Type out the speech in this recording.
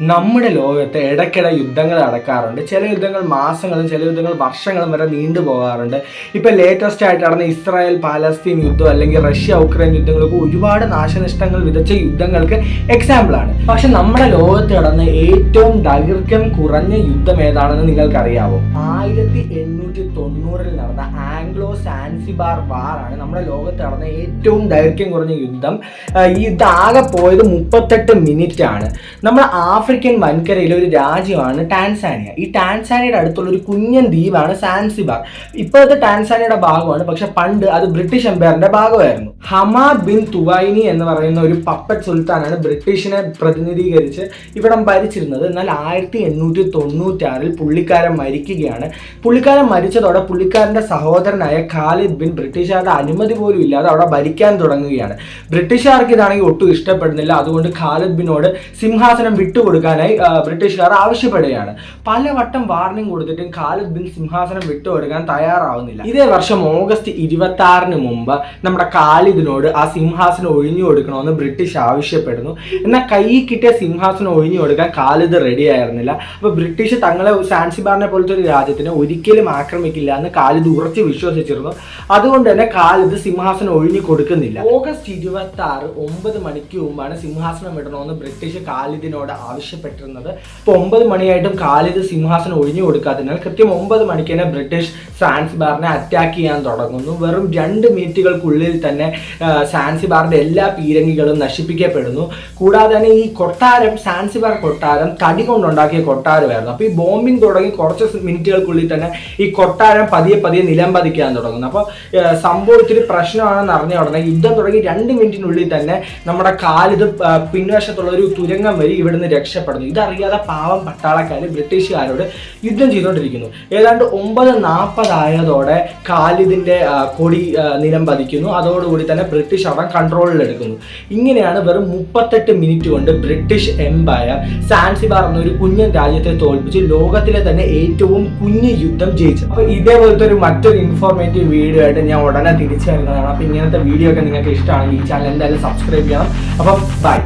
നമ്മുടെ ലോകത്ത് ഇടയ്ക്കിടെ യുദ്ധങ്ങൾ നടക്കാറുണ്ട്. ചില യുദ്ധങ്ങൾ മാസങ്ങളും ചില യുദ്ധങ്ങൾ വർഷങ്ങളും വരെ നീണ്ടു പോകാറുണ്ട്. ഇപ്പം ലേറ്റസ്റ്റ് ആയിട്ട് നടന്ന ഇസ്രായേൽ പാലസ്തീൻ യുദ്ധം അല്ലെങ്കിൽ റഷ്യ ഉക്രൈൻ യുദ്ധങ്ങളൊക്കെ ഒരുപാട് നാശനഷ്ടങ്ങൾ വിതച്ച യുദ്ധങ്ങൾക്ക് എക്സാമ്പിളാണ് പക്ഷെ നമ്മുടെ ലോകത്ത് നടന്ന ഏറ്റവും ദൈർഘ്യം കുറഞ്ഞ യുദ്ധം ഏതാണെന്ന് നിങ്ങൾക്കറിയാവോ? ആയിരത്തി എണ്ണൂറ്റി തൊണ്ണൂറിൽ നടന്ന ആംഗ്ലോ സാൻസിബാർ വാർ ആണ് നമ്മുടെ ലോകത്ത് നടന്ന ഏറ്റവും ദൈർഘ്യം കുറഞ്ഞ യുദ്ധം. ആ, ഈ ആകെ പോയത് മുപ്പത്തെട്ട് മിനിറ്റ് ആണ്. നമ്മുടെ ആഫ്രിക്കൻ വൻകരയിലെ ഒരു രാജ്യമാണ് ടാൻസാനിയ. ഈ ടാൻസാനിയയുടെ അടുത്തുള്ള ഒരു കുഞ്ഞൻ ദ്വീപാണ് സാൻസിബാർ. ഇപ്പോഴത്തെ ടാൻസാനിയയുടെ ഭാഗമാണ് പക്ഷെ പണ്ട് അത് ബ്രിട്ടീഷ് എംപയറിന്റെ ഭാഗമായിരുന്നു. ഹമാദ് ബിൻ തുവൈനി എന്ന് പറയുന്ന ഒരു പപ്പറ്റ് സുൽത്താനാണ് ബ്രിട്ടീഷിനെ പ്രതിനിധീകരിച്ച് ഇവിടം ഭരിച്ചിരുന്നത്. എന്നാൽ ആയിരത്തി എണ്ണൂറ്റി തൊണ്ണൂറ്റാറിൽ പുള്ളിക്കാരൻ മരിക്കുകയാണ്. പുള്ളിക്കാരൻ മരിച്ചതോടെ പുള്ളിക്കാരന്റെ സഹോദരനായ ഖാലിദ് ബിൻ ബ്രിട്ടീഷുകാരുടെ അനുമതി പോലും ഇല്ലാതെ അവിടെ ഭരിക്കാൻ തുടങ്ങുകയാണ്. ബ്രിട്ടീഷുകാർക്ക് ഇതാണെങ്കിൽ ഒട്ടും ഇഷ്ടപ്പെടുന്നില്ല. അതുകൊണ്ട് ഖാലിദ് ബിനോട് സിംഹാസനം വിട്ടുകൊടുക്കാനായി ആ, ബ്രിട്ടീഷുകാർ ആവശ്യപ്പെടുകയാണ്. പലവട്ടം വാർണിംഗ് കൊടുത്തിട്ടും ഖാലിദ് ബിൻ സിംഹാസനം വിട്ടു കൊടുക്കാൻ തയ്യാറാവുന്നില്ല. ഇതേ വർഷം ഓഗസ്റ്റ് ഇരുപത്തി ആറിന് മുമ്പ് നമ്മുടെ ഖാലിദിനോട് ആ സിംഹാസനം ഒഴിഞ്ഞു കൊടുക്കണമെന്ന് ബ്രിട്ടീഷ് ആവശ്യപ്പെടുന്നു. എന്നാൽ കൈ കിട്ടിയ സിംഹാസനം ഒഴിഞ്ഞു കൊടുക്കാൻ ഖാലിദ് റെഡി ആയിരുന്നില്ല. അപ്പോൾ ബ്രിട്ടീഷ് തങ്ങളെ സാൻസിബാറിനെ പോലത്തെ ഒരു രാജ്യത്തിനെ ഒരിക്കലും ആക്രമിക്കില്ല എന്ന് ഖാലിദ് ഉറച്ചു വിശ്വസിച്ചിരുന്നു. അതുകൊണ്ട് തന്നെ ഖാലിദ് സിംഹാസനം ഒഴിഞ്ഞു കൊടുക്കുന്നില്ല. ഓഗസ്റ്റ് ഇരുപത്തി ആറ് ഒമ്പത് മണിക്ക് മുമ്പാണ് സിംഹാസനം ഇടണമെന്ന് ബ്രിട്ടീഷ് ഖാലിദിനോട് ആവശ്യപ്പെട്ടിരുന്നത്. അപ്പോൾ ഒമ്പത് മണിയായിട്ടും കാലിത് സിംഹാസനം ഒഴിഞ്ഞു കൊടുക്കാത്തതിനാൽ കൃത്യം ഒമ്പത് മണിക്ക് തന്നെ ബ്രിട്ടീഷ് സാൻസിബാറിനെ അറ്റാക്ക് ചെയ്യാൻ തുടങ്ങുന്നു. വെറും രണ്ട് മിനിറ്റുകൾക്കുള്ളിൽ തന്നെ സാൻസി സാൻസിബാറിന്റെ എല്ലാ പീരങ്കികളും നശിപ്പിക്കപ്പെടുന്നു. കൂടാതെ തന്നെ ഈ കൊട്ടാരം സാൻസിബാർ കൊട്ടാരം തടി കൊണ്ടുണ്ടാക്കിയ കൊട്ടാരമായിരുന്നു. അപ്പോൾ ഈ ബോംബിംഗ് തുടങ്ങി കുറച്ച് മിനിറ്റുകൾക്കുള്ളിൽ തന്നെ ഈ കൊട്ടാരം പതിയെ പതിയെ നിലം പതിക്കാൻ തുടങ്ങുന്നു. അപ്പോൾ സംഭവം ഇത്തിരി പ്രശ്നമാണെന്ന് അറിഞ്ഞ ഉടനെ യുദ്ധം തുടങ്ങി രണ്ട് മിനിറ്റിനുള്ളിൽ തന്നെ നമ്മുടെ കാലിത് പിൻവശത്തുള്ള ഒരു തുരങ്കം വഴി ഇവിടുന്ന് രക്ഷപ്പെടുന്നു. ഇതറിയാതെ പാവം പട്ടാളക്കാർ ബ്രിട്ടീഷുകാരോട് യുദ്ധം ചെയ്തുകൊണ്ടിരിക്കുന്നു. ഏതാണ്ട് ഒമ്പത് നാൽപ്പതായതോടെ ഖാലിദിന്റെ കൊടി നിലം പതിക്കുന്നു. അതോടുകൂടി തന്നെ ബ്രിട്ടീഷ് അവിടെ കൺട്രോളിൽ എടുക്കുന്നു ഇങ്ങനെയാണ് വെറും മുപ്പത്തെട്ട് മിനിറ്റ് കൊണ്ട് ബ്രിട്ടീഷ് എംപയർ സാൻസിബാർ എന്നൊരു കുഞ്ഞൻ രാജ്യത്തെ തോൽപ്പിച്ച് ലോകത്തിലെ തന്നെ ഏറ്റവും കുഞ്ഞു യുദ്ധം ജയിച്ചു അപ്പൊ ഇതേപോലത്തെ ഒരു മറ്റൊരു ഇൻഫോർമേറ്റീവ് വീഡിയോ ആയിട്ട് ഞാൻ ഉടനെ തിരിച്ചു വരുന്നതാണ്. അപ്പൊ ഇങ്ങനത്തെ വീഡിയോ ഒക്കെ നിങ്ങൾക്ക് ഇഷ്ടമാണെങ്കിൽ ഈ ചാനൽ എന്തായാലും സബ്സ്ക്രൈബ് ചെയ്യണം. അപ്പം ബൈ